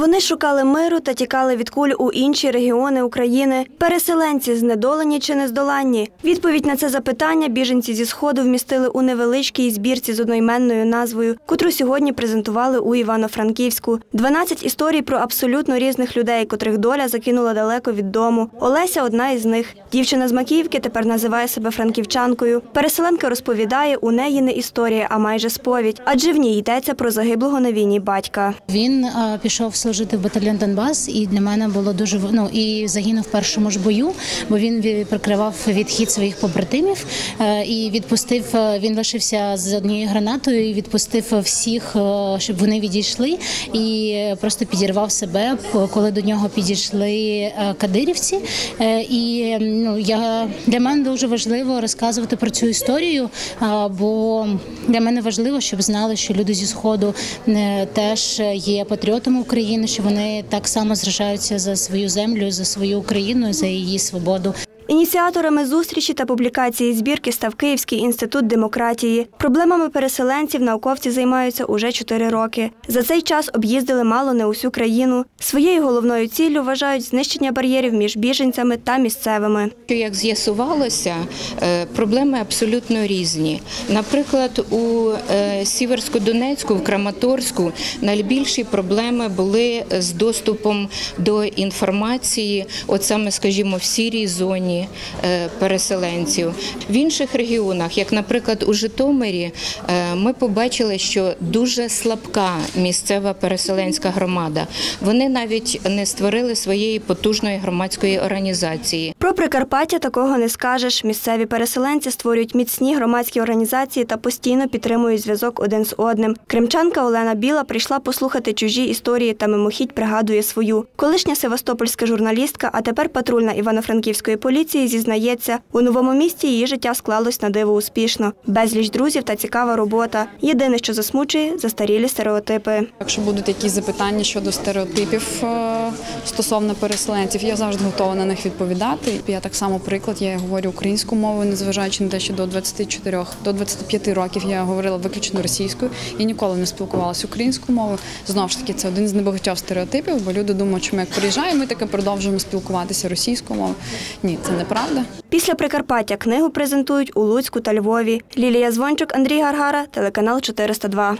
Вони шукали миру та тікали від куль у інші регіони України. Переселенці знедолені чи нездоланні? Відповідь на це запитання біженці зі сходу вмістили у невеличкій збірці з одноіменною назвою, котру сьогодні презентували у Івано-Франківську. 12 історій про абсолютно різних людей, котрих доля закинула далеко від дому. Олеся одна із них. Дівчина з Макіївки тепер називає себе франківчанкою. Переселенка розповідає, у неї не історія, а майже сповідь, адже в ній йдеться про загиблого на війні батька. Він е, пішов служити в батальйон Донбас, і для мене було дуже ну, і загинув в першому ж бою, бо він ві- прикривав відхід своїх побратимів е, і відпустив. е, Він лишився з однією гранатою і відпустив всіх, е, щоб вони відійшли, і просто підірвав себе, коли до нього підійшли кадирівці. І ну я для мене дуже важливо розказувати про цю історію, бо для мене важливо, щоб знали, що люди зі сходу теж є патріотами України, що вони так само зражаються за свою землю, за свою Україну, за її свободу. Ініціаторами зустрічі та публікації збірки став Київський інститут демократії. Проблемами переселенців науковці займаються уже чотири роки. За цей час об'їздили мало не усю країну. Своєю головною ціллю вважають знищення бар'єрів між біженцями та місцевими. Як з'ясувалося, е, проблеми абсолютно різні. Наприклад, у е, Сіверсько-Донецьку, в Краматорську найбільші проблеми були з доступом до інформації, от саме, скажімо, в сірій зоні е, переселенців. В інших регіонах, як, наприклад, у Житомирі, е, ми побачили, що дуже слабка місцева переселенська громада. Вони навіть не створили своєї потужної громадської організації. Про Прикарпаття такого не скажеш. Місцеві переселенці створюють міцні громадські організації та постійно підтримують зв'язок один з одним. Кримчанка Олена Біла прийшла послухати чужі історії та мимохідь пригадує свою. Колишня севастопольська журналістка, а тепер патрульна Івано-Франківської поліції зізнається, у новому місті її життя склалось на диво успішно. Безліч друзів та цікава робота. Єдине, що засмучує застарілі стереотипи. Якщо будуть якісь запитання щодо стереотипів е, стосовно переселенців, я завжди готова на них відповідати. Я так само приклад, я говорю українську мову, незважаючи на те, що до 24, до 25 років я говорила виключно російською і ніколи не спілкувалася українською мовою. Знову ж таки, це один з небагатьох стереотипів, бо люди думають, що ми як приїжджаємо, ми таки продовжуємо спілкуватися російською мовою. Ні, це неправда. Після Прикарпаття книгу презентують у Луцьку та Львові. Лілія Звончук, Андрій Гаргара, телеканал 402.